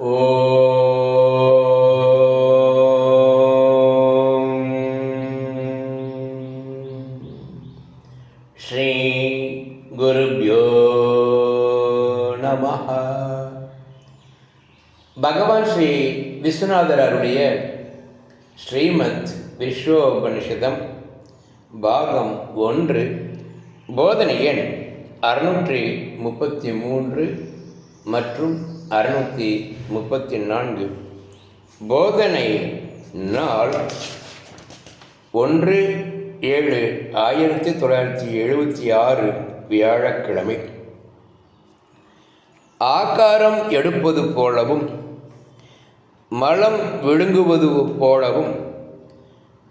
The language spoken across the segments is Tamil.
ஸ்ரீ குருப்யோ நம பகவான் ஸ்ரீ விஸ்வநாதர் அருடைய ஸ்ரீமத் விஸ்வோபனிஷதம் பாகம் ஒன்று போதனை எண் அறுநூற்றி முப்பத்தி மூன்று மற்றும் அறுநூற்றி முப்பத்தி நான்கு. போதனை நாள் ஒன்று ஏழு ஆயிரத்தி தொள்ளாயிரத்தி எழுபத்தி ஆறு வியாழக்கிழமை. ஆகாரம் எடுப்பது போலவும் மலம் விழுங்குவது போலவும்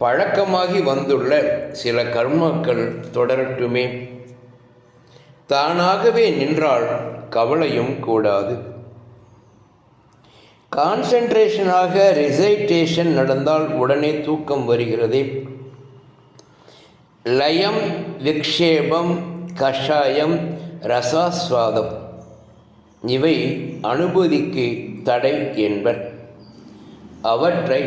பழக்கமாகி வந்துள்ள சில கர்மாக்கள் தொடரட்டுமே. தானாகவே நின்றால் கவலையும் கூடாது. கான்சென்ட்ரேஷனாக ரிசைட்டேஷன் நடந்தால் உடனே தூக்கம் வருகிறது. லயம் விக்ஷேபம் கஷாயம் ரசாஸ்வாதம். இவை அனுபூதிக்கு தடை என்பர். அவற்றை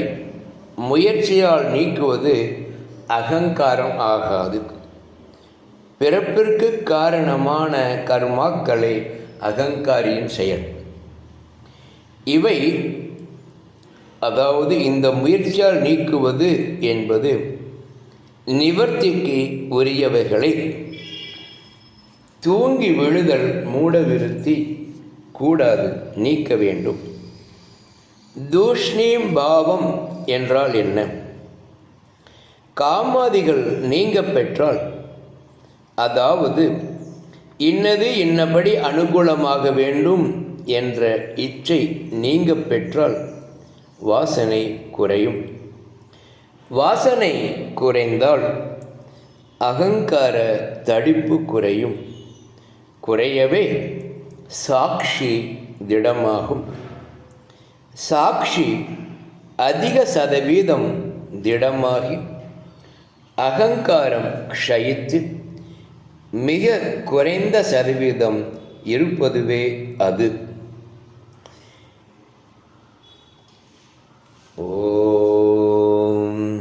முயற்சியால் நீக்குவது அகங்காரம் ஆகாது. பிறப்பிற்கு காரணமான கர்மாக்களை அகங்காரியின் செயல். இவை அதாவது இந்த முயற்சியால் நீக்குவது என்பது நிவர்த்திக்கு உரியவைகளை தூங்கி விழுதல் மூடவிருத்தி கூடாது நீக்க வேண்டும். தூஷ்ணீம் பாவம் என்றால் என்ன? காமாதிகள் நீங்க பெற்றால் அதாவது இன்னது இன்னபடி அனுகூலமாக வேண்டும் என்ற இச்சை நீங்க பெற்றால் வாசனை குறையும். வாசனை குறைந்தால் அகங்கார தடிப்பு குறையும். குறையவே சாட்சி திடமாகும். சாட்சி அதிக சதவீதம் திடமாகி அகங்காரம் க்ஷயித்து மிக குறைந்த சதவீதம் இருப்பதுவே அது.